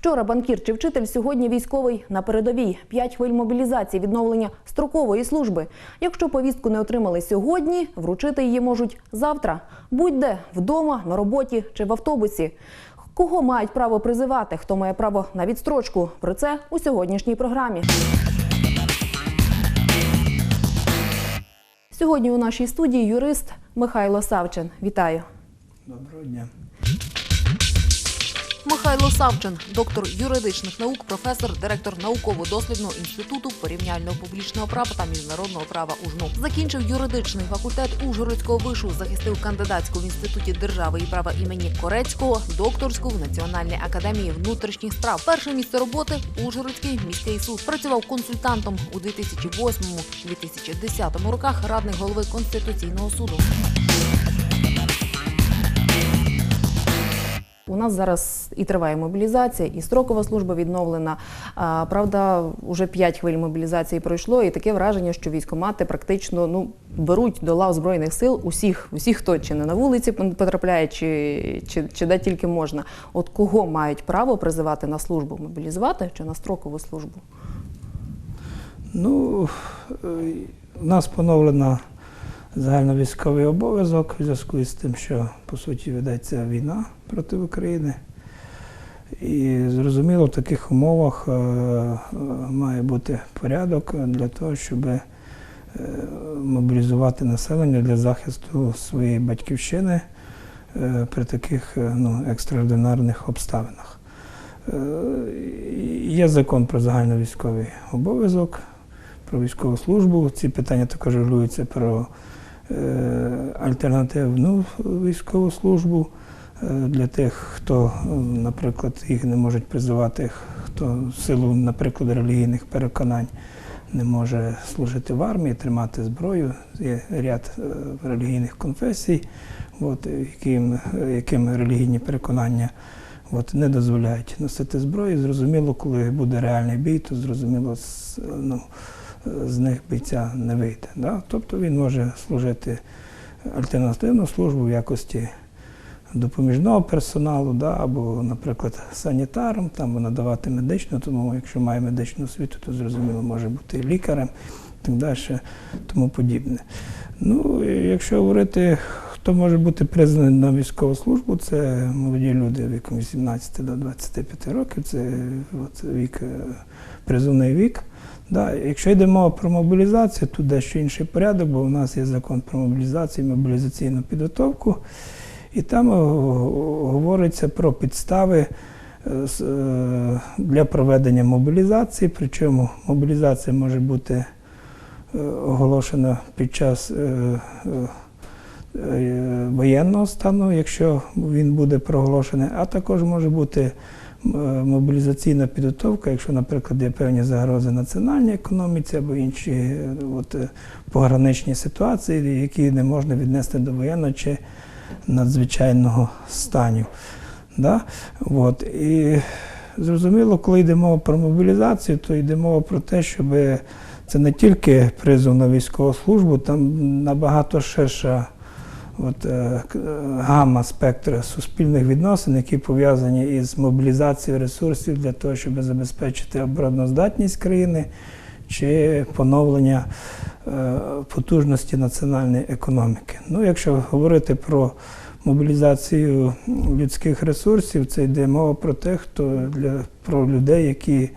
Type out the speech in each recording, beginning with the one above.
Вчора банкір чи вчитель, сьогодні військовий на передовій. П'ять хвиль мобілізації, відновлення строкової служби. Якщо повістку не отримали сьогодні, вручити її можуть завтра. Будь-де вдома, на роботі чи в автобусі. Кого мають право призивати, хто має право на відстрочку? Про це у сьогоднішній програмі. Сьогодні у нашій студії юрист Михайло Савчин. Вітаю. Доброго дня. Михайло Савчин, доктор юридичних наук, професор, директор науково-дослідного інституту порівняльного публічного права та міжнародного права УЖНУ. Закінчив юридичний факультет Ужгородського вишу, захистив кандидатську в інституті держави і права імені Корецького, докторську в Національній академії внутрішніх справ. Перше місце роботи Ужгородський міський суд. Працював консультантом у 2008-2010 роках радник голови конституційного суду. У нас зараз і триває мобілізація, і строкова служба відновлена. Правда, вже п'ять хвиль мобілізації пройшло, і таке враження, що військомати практично ну беруть до лав збройних сил усіх, усіх, хто чи не на вулиці потрапляє, чи, чи, чи де тільки можна. От кого мають право призивати на службу? Мобілізувати чи на строкову службу? Ну, е, у нас поновлено загальновійськовий обов'язок в зв'язку із тим, що по суті ведеться війна проти України. І зрозуміло, в таких умовах е, е, має бути порядок для того, щоб е, мобілізувати населення для захисту своєї батьківщини при таких ну, екстраординарних обставинах. Є закон про загальновійськовий обов'язок, про військову службу. Ці питання також регулюються про альтернативну військову службу для тих, хто, наприклад, їх не можуть призивати, хто силу, наприклад, релігійних переконань не може служити в армії, тримати зброю. Є ряд е, релігійних конфесій, от, яким, яким релігійні переконання от, не дозволяють носити зброю. Зрозуміло, коли буде реальний бій, то зрозуміло, з, ну, з них бійця не вийде. Да? Тобто він може служити альтернативну службу в якості допоміжного персоналу, да? або, наприклад, санітаром, там, надавати медичну, тому якщо має медичну освіту, то зрозуміло може бути лікарем і так далі, тому подібне. Ну, якщо говорити, хто може бути призваний на військову службу, це молоді люди віком 18 до 25 років, це от, вік, е, призовний вік. Да, якщо йде мова про мобілізацію, тут дещо інший порядок, бо у нас є закон про мобілізацію і мобілізаційну підготовку, і там е, говориться про підстави е, е, для проведення мобілізації. Причому мобілізація може бути оголошена під час воєнного стану, якщо він буде проголошений, а також може бути мобілізаційна підготовка, якщо, наприклад, є певні загрози національній економіці або інші от, пограничні ситуації, які не можна віднести до воєнного чи надзвичайного станів. Да? От. І зрозуміло, коли йде мова про мобілізацію, то йде мова про те, щоб це не тільки призов на військову службу, там набагато ширша от, е, е, гамма спектра суспільних відносин, які пов'язані із мобілізацією ресурсів для того, щоб забезпечити обороноздатність країни чи поновлення е, потужності національної економіки. Ну, якщо говорити про мобілізацію людських ресурсів, це йде мова про те, хто для про людей, які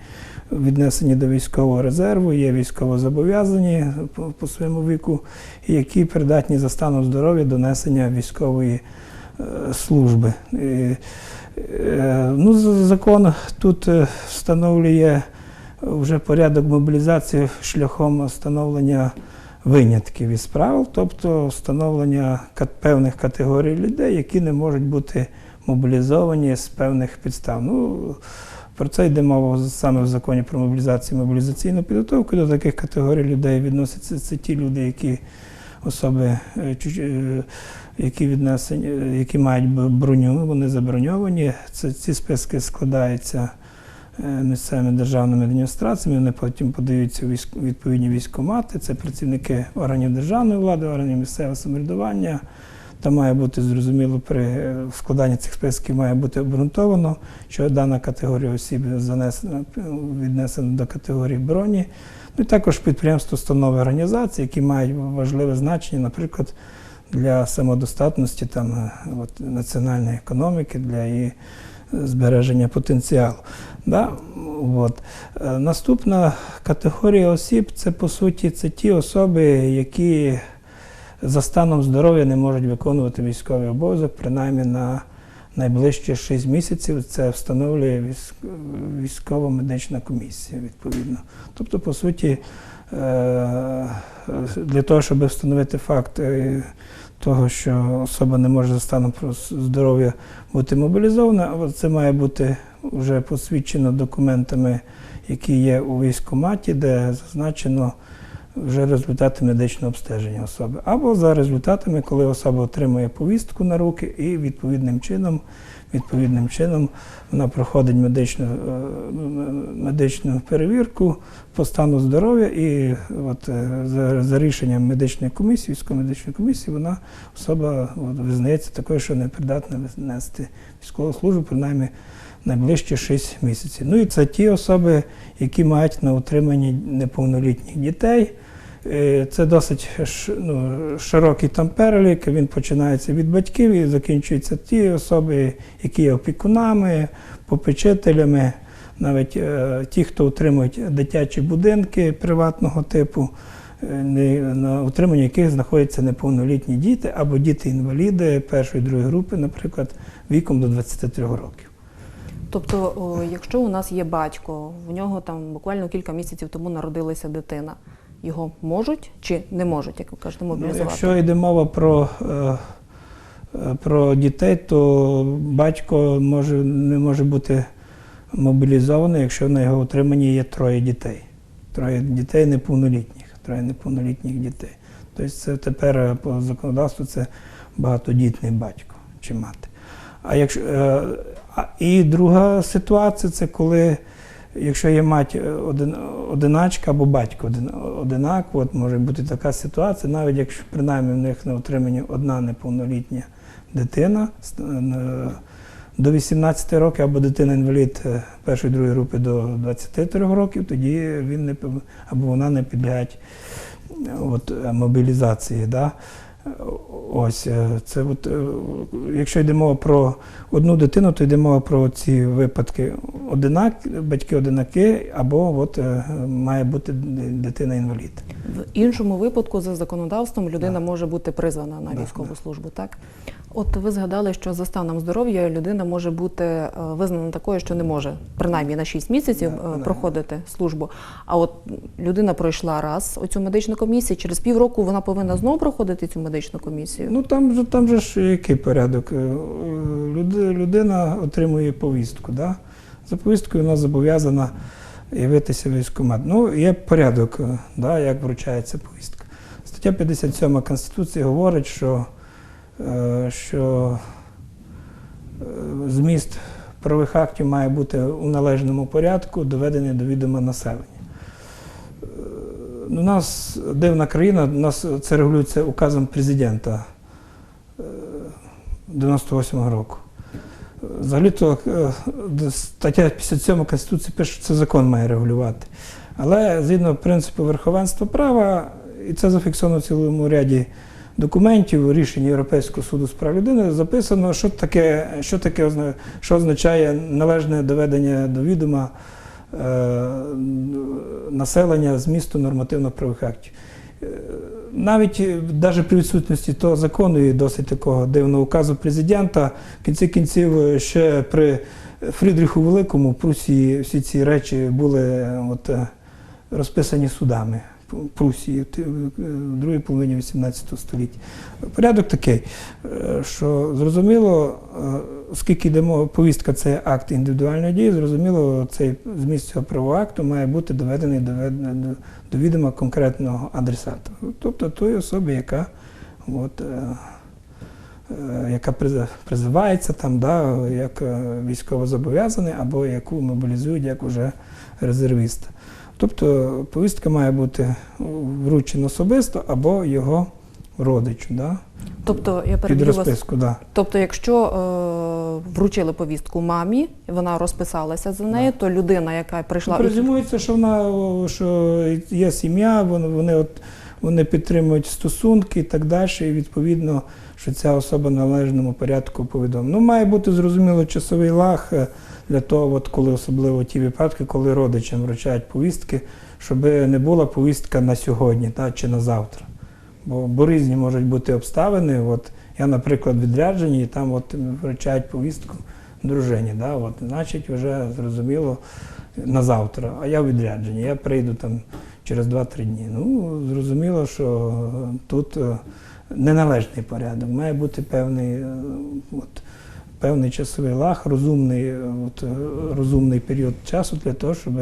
віднесені до військового резерву, є військовозобов'язані по, по своєму віку, і які придатні за станом здоров'я до несення військової е, служби. І, е, ну, закон тут е, встановлює вже порядок мобілізації шляхом встановлення винятків із правил, тобто встановлення певних категорій людей, які не можуть бути мобілізовані з певних підстав. Ну, про це йде мова саме в законі про мобілізацію і мобілізаційну підготовку. До таких категорій людей відносяться це ті люди, які особи, е, е, які віднесені, е, які мають броню, вони заброньовані. Це ці списки складаються місцевими державними адміністраціями, вони потім подаються відповідні військомати, це працівники органів державної влади, органів місцевого самоврядування, Там має бути зрозуміло при е, складанні цих списків має бути обґрунтовано, що дана категорія осіб занесена віднесена до категорії броні. Ну і також підприємство, установи організації, які мають важливе значення, наприклад, для самодостатності там, е, от, національної економіки, для її збереження потенціалу. Да? От. Е, Наступна категорія осіб це по суті це ті особи, які за станом здоров'я не можуть виконувати військовий обов'язок, принаймні на найближчі 6 місяців. Це встановлює військ- військово-медична комісія, відповідно. Тобто, по суті, е, для того, щоб встановити факт е, того, що особа не може за станом здоров'я бути мобілізована, це має бути вже посвідчено документами, які є у військкоматі, де зазначено вже результати медичного обстеження особи. Або за результатами, коли особа отримує повістку на руки і відповідним чином, відповідним чином вона проходить медичну, е, медичну перевірку по стану здоров'я, і от, е, за, за рішенням медичної комісії, військово-медичної комісії, вона особа от, визнається такою, що не придатна нести військову службу, принаймні найближчі 6 місяців. Ну і це ті особи, які мають на утриманні неповнолітніх дітей. Е, Це досить ну, широкий там перелік. Він починається від батьків і закінчується ті особи, які є опікунами, попечителями, навіть е, ті, хто утримують дитячі будинки приватного типу, е, на утриманні яких знаходяться неповнолітні діти або діти-інваліди першої другої групи, наприклад, віком до 23 років. Тобто, якщо у нас є батько, в нього там буквально кілька місяців тому народилася дитина, його можуть чи не можуть, як ви кажете, Ну, якщо йде мова про, е, е, про дітей, то батько може, не може бути мобілізований, якщо на його утриманні є троє дітей. Троє дітей неповнолітніх, троє неповнолітніх дітей. Тобто це тепер е, по законодавству це багатодітний батько чи мати. А якщо, а, і друга ситуація це коли Якщо є мать е, один, одиначка або батько один, одинаково, от може бути така ситуація, навіть якщо принаймні в них на утриманні одна неповнолітня дитина е, до 18 років або дитина-інвалід е, першої другої групи до 23 років, тоді він не або вона не підлягають е, от, мобілізації. Да? Ось е, це от, е, якщо йде мова про одну дитину, то йде мова про ці випадки одинак, батьки одинаки, або от, е, має бути дитина-інвалід. В іншому випадку за законодавством людина Да. може бути призвана на Да, військову да. службу, так? От ви згадали, що за станом здоров'я людина може бути визнана такою, що не може принаймні на 6 місяців Да, е, да. проходити службу. А от людина пройшла раз оцю медичну комісію, через півроку вона повинна знову проходити цю медичну комісію. Ну там же там же ж який порядок? Е, люди- Людина отримує повістку. Да? За повісткою вона зобов'язана явитися в військкомат. Ну, є порядок, е, да, як вручається повістка. Стаття 57 Конституції говорить, що, е, що зміст правових актів має бути у належному порядку, доведений до відома населення. Е, У нас дивна країна, у нас це регулюється указом президента е, 98-го року. Взагалі-то е, стаття 57 Конституції пише, що це закон має регулювати. Але згідно принципу верховенства права, і це зафіксовано в цілому ряді документів, рішень Європейського суду з прав людини, записано, що таке, що таке що означає належне доведення до відома е, населення змісту нормативно-правих актів. Е, Навіть навіть при відсутності того закону і досить такого дивного указу президента, в кінці кінців е, ще при Фрідріху Великому в Прусії всі ці речі були е, от, е, розписані судами Прусії в другій половині XVIII століття. Порядок такий, е, що зрозуміло, е, оскільки йде повістка це акт індивідуальної дії, зрозуміло, цей зміст цього правового акту має бути доведений до, до, до відома конкретного адресата. Тобто тої особи, яка от, е, яка призивається там, да, як військовозобов'язаний, або яку мобілізують як уже резервіста. Тобто повістка має бути вручена особисто або його родичу, да? Тобто, я під переб'ю вас. Да. Тобто, якщо е, вручили повістку мамі, вона розписалася за нею, то людина, яка прийшла Презюмується, що вона що є сім'я, вони, вони, от, вони підтримують стосунки і так далі, і відповідно, що ця особа в належному порядку повідомлена. Ну, має бути зрозуміло часовий лаг е, для того, от, коли особливо ті випадки, коли родичам вручають повістки, щоб не була повістка на сьогодні та, чи на завтра. Бо, бо різні можуть бути обставини. От, я, наприклад, відряджені, і там от, вручають повістку дружині. Да, от, значить, вже зрозуміло на завтра, а я в відрядженні, я прийду там через 2-3 дні. Ну, зрозуміло, що тут е, неналежний порядок. Має бути певний, е, от, певний часовий лаг, розумний, е, от, е, розумний період часу для того, щоб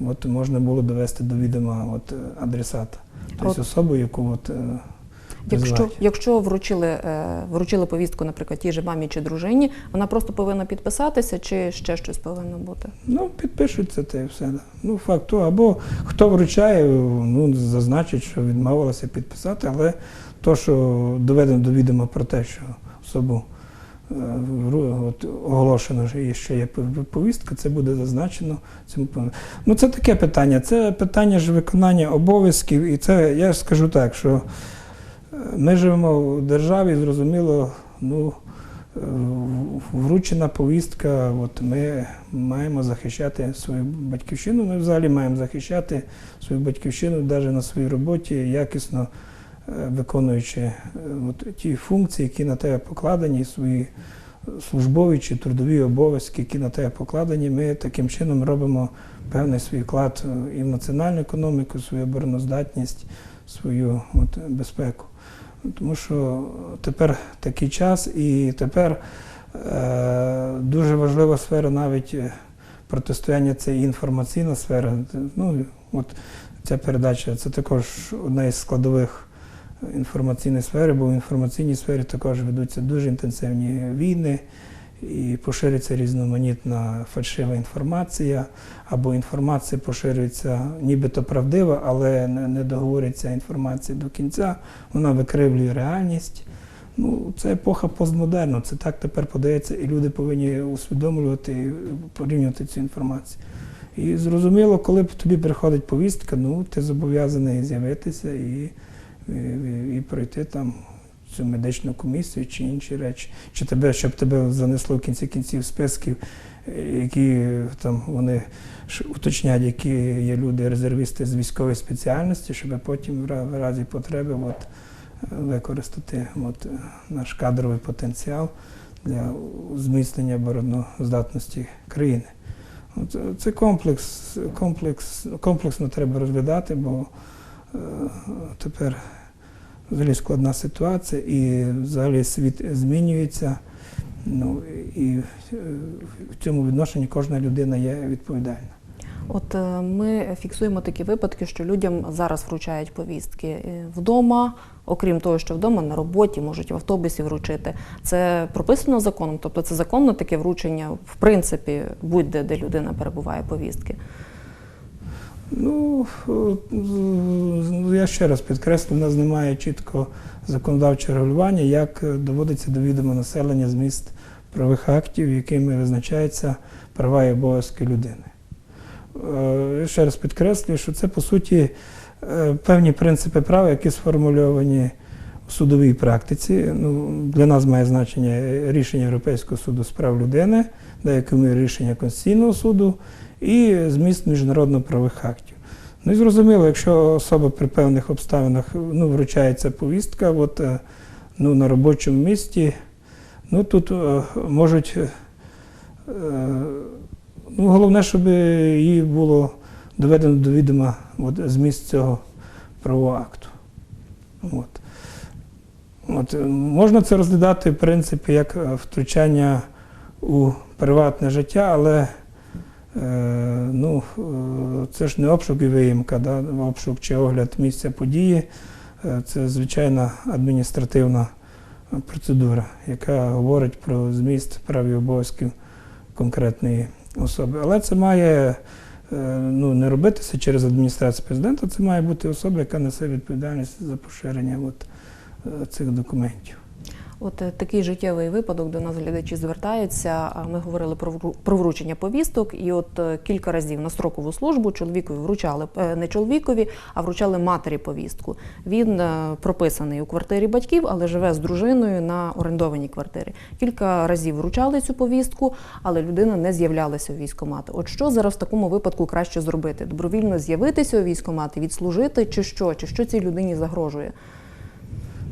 от, можна було довести до відома от, адресата. Тобто особу, яку от, е, Якщо, якщо вручили, вручили повістку, наприклад, тій же мамі чи дружині, вона просто повинна підписатися, чи ще щось повинно бути? Ну, підпишуться те і все. Ну, факт того, або хто вручає, ну, зазначить, що відмовилася підписати, але то, що доведено до відома про те, що особу от, оголошено, що є повістка, це буде зазначено. Пов- ну, це таке питання. Це питання ж виконання обов'язків, і це я ж скажу так, що е, ми живемо в державі, зрозуміло, ну. е, Вручена повістка, от ми маємо захищати свою батьківщину. Ми взагалі маємо захищати свою батьківщину навіть на своїй роботі, якісно е, виконуючи е, от ті функції, які на тебе покладені, свої службові чи трудові обов'язки, які на тебе покладені. Ми таким чином робимо певний свій вклад і в національну економіку, свою обороноздатність, свою от, безпеку. Тому що тепер такий час, і тепер е, дуже важлива сфера навіть е, протистояння це інформаційна сфера. Ну, от ця передача це також одна із складових інформаційної сфери, бо в інформаційній сфері також ведуться дуже інтенсивні війни і поширюється різноманітна фальшива інформація, або інформація поширюється нібито правдива, але не, договориться інформація до кінця, вона викривлює реальність. Ну, це епоха постмодерну, це так тепер подається, і люди повинні усвідомлювати і порівнювати цю інформацію. І зрозуміло, коли тобі приходить повістка, ну ти зобов'язаний з'явитися і, і, пройти там цю медичну комісію чи інші речі, чи тебе, щоб тебе занесло в кінці кінців списків, які там вони ж уточнять, які є люди, резервісти з військової спеціальності, щоб потім в разі потреби от, використати от, наш кадровий потенціал для зміцнення обороноздатності країни. Це комплекс, комплекс, комплексно треба розглядати, бо тепер взагалі складна ситуація, і взагалі світ змінюється. Ну, і е, в цьому відношенні кожна людина є відповідальна. От е, ми фіксуємо такі випадки, що людям зараз вручають повістки е, вдома, окрім того, що вдома на роботі можуть в автобусі вручити. Це прописано законом, тобто це законно таке вручення, в принципі, будь-де, де людина перебуває повістки. Ну, е, я ще раз підкреслю, в нас немає чіткого законодавчого регулювання, як доводиться до відома населення зміст правових актів, якими визначаються права і обов'язки людини. Е, Я ще раз підкреслюю, що це по суті е, певні принципи права, які сформульовані в судовій практиці. Ну, для нас має значення рішення Європейського суду з прав людини, деякими рішення Конституційного суду і зміст міжнародно-правових актів. Ну і зрозуміло, якщо особа при певних обставинах ну, вручається повістка от, е, ну, на робочому місці, ну тут е, можуть. е, Ну, головне, щоб їй було доведено до відома от, зміст цього правового акту. От. От, можна це розглядати, в принципі, як втручання у приватне життя, але ну, е, це ж не обшук і виїмка, да? обшук чи огляд місця події. Е, Це звичайна адміністративна е, процедура, яка говорить про зміст прав і обов'язків конкретної особи. Але це має е, ну, не робитися через адміністрацію президента, це має бути особа, яка несе відповідальність за поширення от, е, цих документів. От е, такий життєвий випадок до нас глядачі звертаються. Ми говорили про вручення повісток, і от е, кілька разів на строкову службу чоловікові вручали е, не чоловікові, а вручали матері повістку. Він прописаний у квартирі батьків, але живе з дружиною на орендованій квартирі. Кілька разів вручали цю повістку, але людина не з'являлася у військкомат. От що зараз в такому випадку краще зробити? Добровільно з'явитися у військкомат відслужити, чи що? Чи що цій людині загрожує?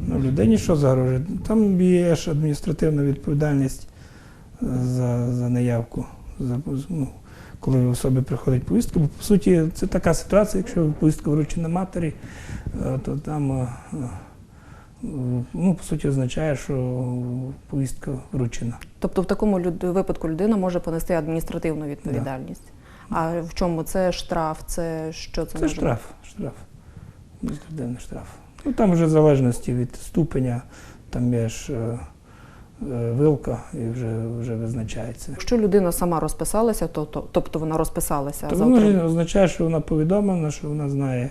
Ну, людині що загрожує? Там є ж адміністративна відповідальність е, за, за неявку. За, ну, коли особі приходить повістка, бо по суті це така ситуація, якщо повістка вручена матері, е, то там е, ну, по суті означає, що повістка вручена. Тобто в такому випадку людина може понести адміністративну відповідальність. А в чому це штраф? Це що це, Це може штраф. Штраф. Адміністративний штраф. Ну там вже в залежності від ступеня, там є ж е, е, вилка і вже, вже визначається. Якщо людина сама розписалася, то, то тобто вона розписалася То за воно ж означає, що вона повідомлена, що вона знає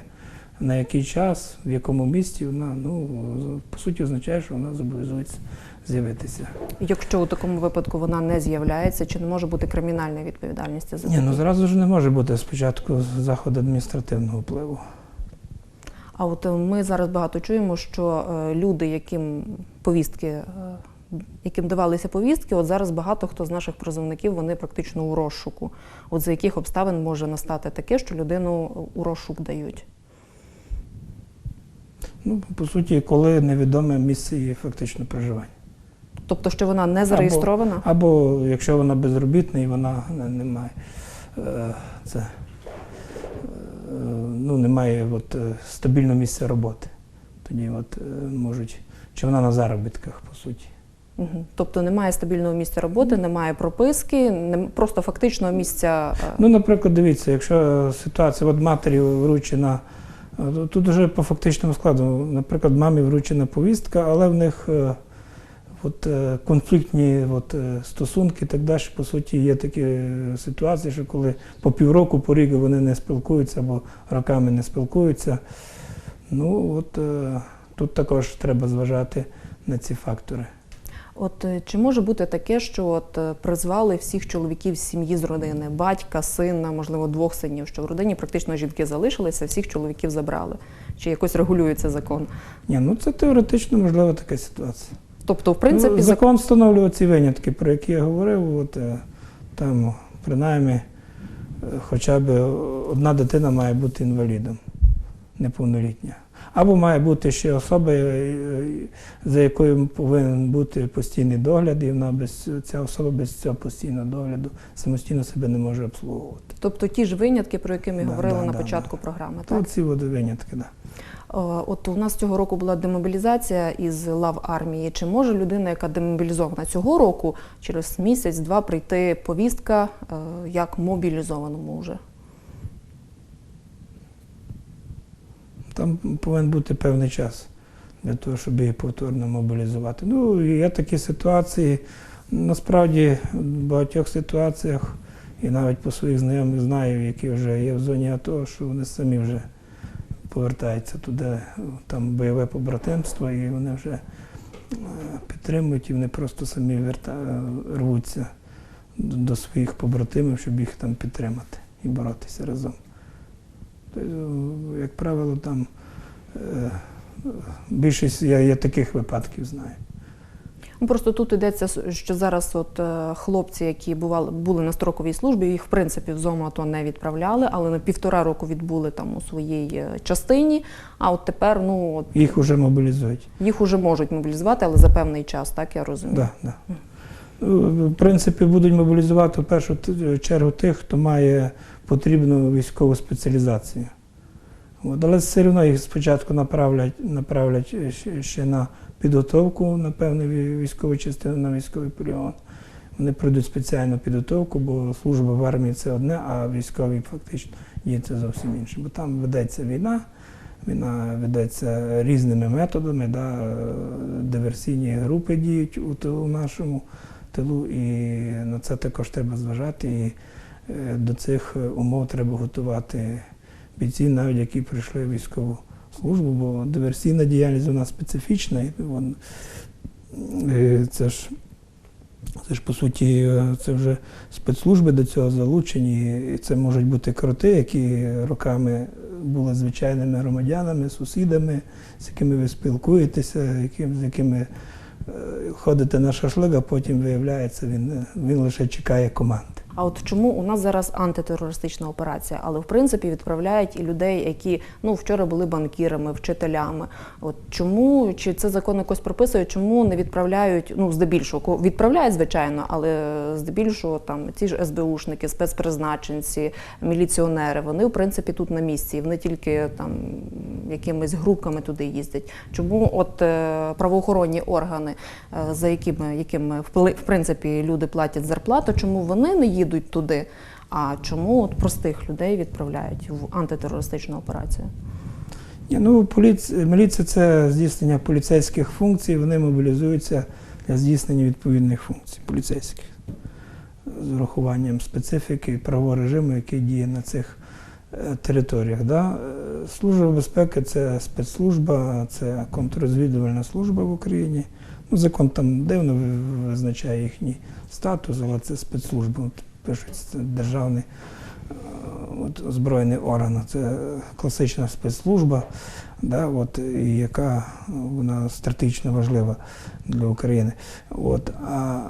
на який час, в якому місці вона, ну, по суті, означає, що вона зобов'язується з'явитися. Якщо у такому випадку вона не з'являється, чи не може бути кримінальної відповідальності за Ні, ну зразу ж не може бути спочатку заход адміністративного впливу. А от е, ми зараз багато чуємо, що е, люди, яким повістки, е, яким давалися повістки, от зараз багато хто з наших призовників вони практично у розшуку. От за яких обставин може настати таке, що людину у розшук дають? Ну, по суті, коли невідоме місце її фактично проживання. Тобто, що вона не зареєстрована? Або якщо вона безробітна і вона не, має це, ну, немає от, е, стабільного місця роботи. Тоді от, е, можуть, чи вона на заробітках, по суті. Тобто немає стабільного місця роботи, немає прописки, нем- просто фактичного місця. е, Ну, наприклад, дивіться, якщо ситуація от матері вручена, е, тут вже по фактичному складу, наприклад, мамі вручена повістка, але в них е, от, е, конфліктні от, е, стосунки так далі. По суті, є такі е, ситуації, що коли по півроку, по рік вони не спілкуються або роками не спілкуються. Ну, от тут також треба зважати на ці фактори. От чи може бути таке, що от призвали всіх чоловіків з сім'ї з родини, батька, сина, можливо, двох синів, що в родині практично жінки залишилися, всіх чоловіків забрали? Чи якось регулюється закон? Ні, ну це теоретично можлива така ситуація. Тобто, в принципі, ну, закон закон встановлює ці винятки, про які я говорив. От, е, там, принаймні, е, хоча б одна дитина має бути інвалідом, неповнолітня. Або має бути ще особа, е, за якою повинен бути постійний догляд, і вона без ця особа без цього постійного догляду самостійно себе не може обслуговувати. тобто ті ж винятки, про які ми Да, говорили да, на да, початку да. програми. То Так? ці винятки, да. Е, От у нас цього року була демобілізація із лав армії. Чи може людина, яка демобілізована цього року, через місяць-два прийти повістка е, як мобілізованому вже? Там повинен бути певний час для того, щоб її повторно мобілізувати. Ну, є такі ситуації. Насправді, в багатьох ситуаціях, і навіть по своїх знайомих знаю, які вже є в зоні АТО, що вони самі вже повертаються туди, там бойове побратимство, і вони вже е, підтримують, і вони просто самі верта... рвуться до до своїх побратимів, щоб їх там підтримати і боротися разом. Тобто, як правило, там е, більшість я, я таких випадків знаю. Ну, Просто тут йдеться, що зараз от е, хлопці, які бували були на строковій службі, їх в принципі в зону АТО не відправляли, але на півтора року відбули там у своїй е, частині. А от тепер ну от Їх вже мобілізують. їх уже можуть мобілізувати, але за певний час, так я розумію. Да, да. В принципі, будуть мобілізувати в першу чергу тих, хто має потрібну військову спеціалізацію. От, але все одно їх спочатку направлять, направлять ще- ще на підготовку на певну військову частину, на військовий полігон. Вони пройдуть спеціальну підготовку, бо служба в армії це одне, а військові фактично є це зовсім інше. Бо там ведеться війна, війна ведеться різними методами, да, е, диверсійні групи діють у тилу нашому тилу, і на це також треба зважати. І е, до цих е, умов треба готувати бійців, навіть які пройшли військову службу, бо диверсійна діяльність у нас специфічна. Е, це ж це ж по суті, е, це вже спецслужби до цього залучені, і це можуть бути кроти, які роками були звичайними громадянами, сусідами, з якими ви спілкуєтеся, яким, з якими е, ходите на шашлик, а потім виявляється, він, е, він лише чекає команди. А от чому у нас зараз антитерористична операція, але в принципі відправляють і людей, які ну вчора були банкірами, вчителями. От чому чи це закон якось прописує, чому не відправляють? Ну здебільшого відправляють, звичайно, але здебільшого там ці ж СБУшники, спецпризначенці, міліціонери, вони в принципі тут на місці, вони тільки там якимись групками туди їздять. Чому от е, правоохоронні органи, е, за якими якими в принципі люди платять зарплату, чому вони не їдуть туди? А чому от простих людей відправляють в антитерористичну операцію? Ні, ну, поліц... Міліція це здійснення поліцейських функцій, вони мобілізуються для здійснення відповідних функцій поліцейських з урахуванням специфіки правового режиму, який діє на цих е, територіях. Да? Служба безпеки це спецслужба, це контррозвідувальна служба в Україні. Ну, закон там дивно визначає їхній статус, але це спецслужба. Пишуть, державний е, от, озброєний орган. Це класична спецслужба, да, от, яка е, вона стратегічно важлива для України. От, а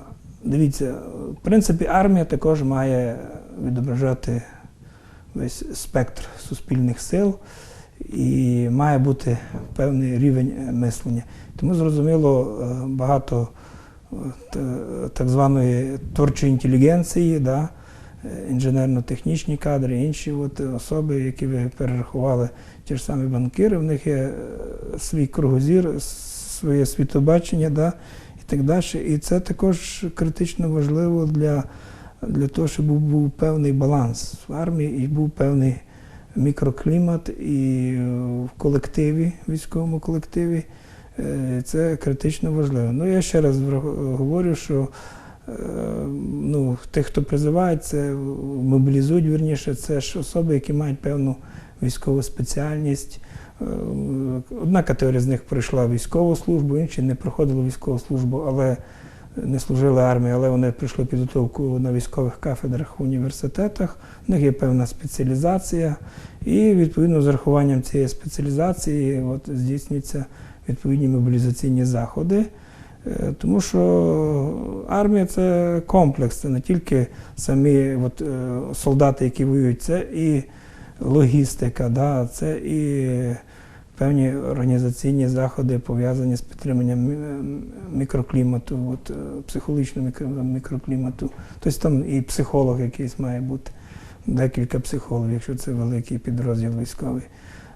дивіться, в принципі, армія також має відображати весь спектр суспільних сил і має бути певний рівень мислення. Тому зрозуміло, е, багато так званої творчої інтелігенції, да, е, інженерно-технічні кадри, інші от особи, які ви перерахували, ті ж самі банкіри, в них є е, свій кругозір, своє світобачення, да, і так далі. І це також критично важливо для, для того, щоб був, був певний баланс в армії і був певний мікроклімат і е, в колективі, військовому колективі. Е, Це критично важливо. Ну, я ще раз говорю, що е, ну, тих, хто призиває, це мобілізують вірніше, це ж особи, які мають певну військову спеціальність. Е, Одна категорія з них пройшла військову службу, інші не проходили військову службу, але не служили армії, але вони пройшли підготовку на військових кафедрах в університетах. У них є певна спеціалізація, і відповідно з урахуванням цієї спеціалізації от, здійснюються відповідні мобілізаційні заходи. Е, Тому що армія це комплекс, це не тільки самі от, е, солдати, які воюють, це і логістика, да, це і певні організаційні заходи пов'язані з підтриманням мікроклімату, от, е, психологічного мікро- мікроклімату. Тобто там і психолог якийсь має бути, декілька психологів, якщо це великий підрозділ військовий.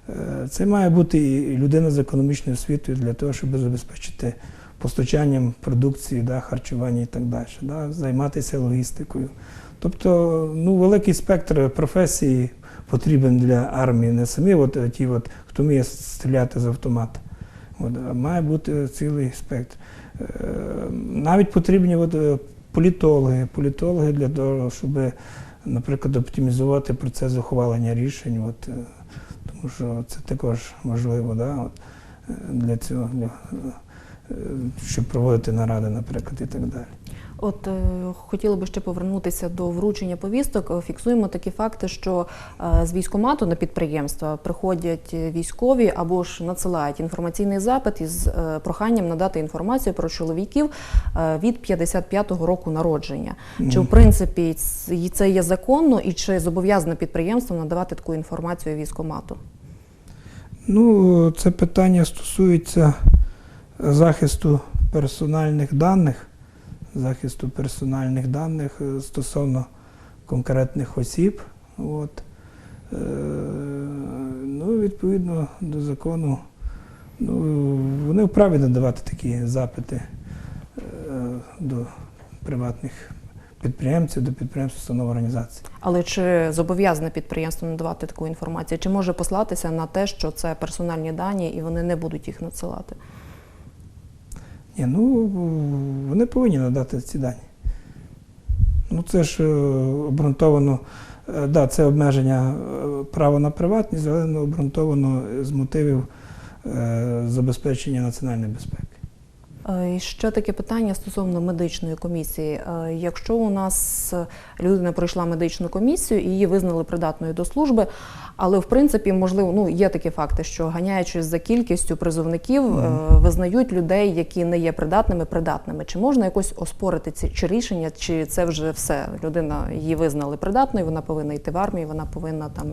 Е, Це має бути і людина з економічною освітою для того, щоб забезпечити постачанням продукції, да, харчування і так далі, да, займатися логістикою. Тобто ну, великий спектр професій потрібен для армії, не самі от, е, ті, от, хто вміє стріляти з автомата. От, має бути цілий спектр. Е, Навіть потрібні от, е, політологи, політологи для того, щоб, наприклад, оптимізувати процес ухвалення рішень. От, е, тому що це також важливо да, от, для цього, для, щоб проводити наради, наприклад, і так далі. От е, хотіли би ще повернутися до вручення повісток. Фіксуємо такі факти, що е, з військомату на підприємства приходять військові або ж надсилають інформаційний запит із е, проханням надати інформацію про чоловіків від 55-го року народження. Чи в принципі це є законно і чи зобов'язане підприємство надавати таку інформацію військомату? Ну, це питання стосується захисту персональних даних, захисту персональних даних е, стосовно конкретних осіб. От. Е, Ну, відповідно до закону, ну, вони вправі надавати такі запити е, до приватних підприємців, до підприємств, установ організацій. Але чи зобов'язане підприємство надавати таку інформацію? Чи може послатися на те, що це персональні дані і вони не будуть їх надсилати? Ні, ну вони повинні надати ці дані. Ну це ж е, обґрунтовано Е, Да, це обмеження е, права на приватність, але обґрунтовано з мотивів забезпечення національної безпеки. Е, І ще таке питання стосовно медичної комісії. Е, Якщо у нас е, людина пройшла медичну комісію і її визнали придатною до служби, але в принципі, можливо, ну є такі факти, що ганяючись за кількістю призовників, визнають людей, які не є придатними, придатними. Чи можна якось оспорити ці чи рішення, чи це вже все? Людина її визнали придатною, вона повинна йти в армію, вона повинна там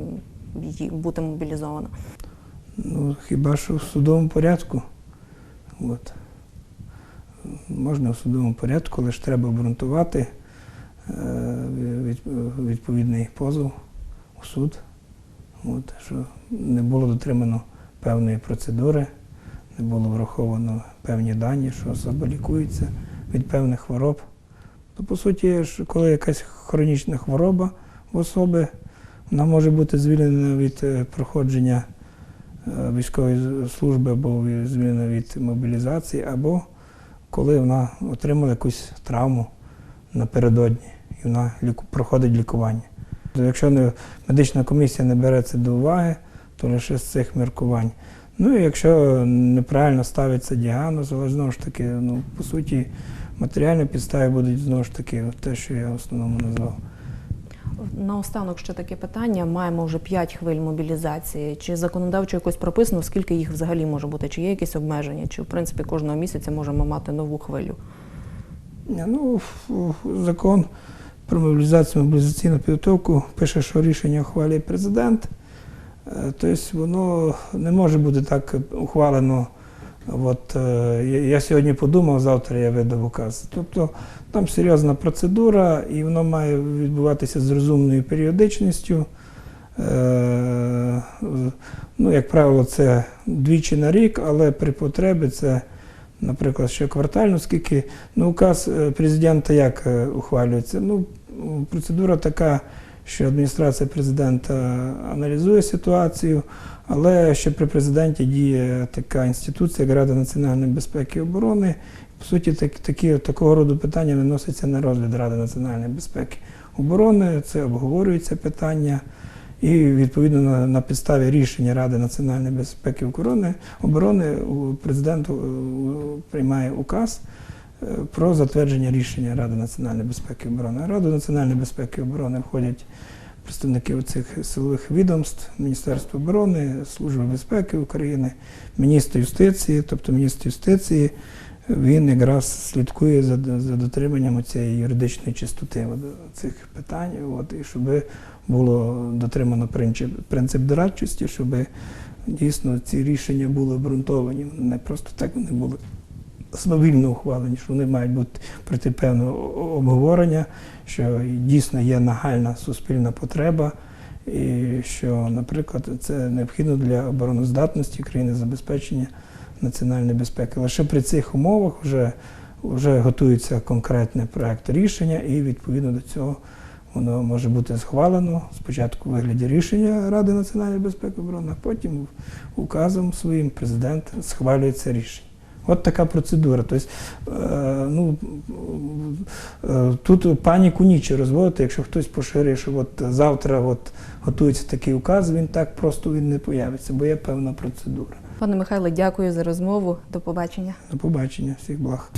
бути мобілізована. Ну, хіба що в судовому порядку. От. Можна в судовому порядку, лише треба обґрунтувати е, відповідний позов у суд, От, що не було дотримано певної процедури, не було враховано певні дані, що особа лікується від певних хвороб. То, по суті, коли якась хронічна хвороба в особи, вона може бути звільнена від е, проходження е, військової служби або звільнена від мобілізації, або коли вона отримала якусь травму напередодні і вона проходить лікування. Якщо не, медична комісія не бере це до уваги, то лише з цих міркувань. Ну і якщо неправильно ставиться діагноз, але знову ж таки, ну, по суті, матеріальні підстави будуть знову ж таки те, що я в основному назвав. Наостанок ще таке питання. Маємо вже 5 хвиль мобілізації. Чи законодавчо якось прописано, скільки їх взагалі може бути? Чи є якісь обмеження? Чи в принципі кожного місяця можемо мати нову хвилю? Ну, закон про мобілізацію мобілізаційну підготовку пише, що рішення ухвалює президент. Е, Тобто воно не може бути так ухвалено. От, е, я- сьогодні подумав, завтра я видав указ. Тобто там серйозна процедура, і воно має відбуватися з розумною періодичністю. Е, Ну, як правило, це двічі на рік, але при потребі це, наприклад, щоквартально, оскільки ну, указ е, президента як ухвалюється? Ну, процедура така, що адміністрація президента аналізує ситуацію, але ще при президенті діє така інституція, як Рада національної безпеки і оборони. По суті, так, такі, такого роду питання виносяться на розгляд Ради національної безпеки і оборони. Це обговорюється питання. І відповідно на, на підставі рішення Ради національної безпеки і оборони, президент е, приймає указ е, про затвердження рішення Ради національної безпеки і оборони. Раду національної безпеки і оборони входять представники цих силових відомств, Міністерства оборони, Служби безпеки України, міністр юстиції, тобто міністр юстиції. Він якраз слідкує за, за дотриманням цієї юридичної чистоти цих питань, от, і щоб було дотримано принцип, принцип дорадчості, щоб дійсно ці рішення були обґрунтовані, не просто так вони були. Свавільно ухвалені, що вони мають бути пройти певне обговорення, що дійсно є нагальна суспільна потреба, і що, наприклад, це необхідно для обороноздатності країни забезпечення національної безпеки. Лише при цих умовах вже, вже готується конкретний проект рішення, і відповідно до цього воно може бути схвалено спочатку у вигляді рішення Ради національної безпеки і оборони, а потім указом своїм президент схвалює це рішення. От така процедура. Тобто, е, ну, е, тут паніку нічого розводити, якщо хтось поширює, що от завтра от готується такий указ, він так просто він не появиться, бо є певна процедура. Пане Михайле, дякую за розмову. До побачення. До побачення, всіх благ.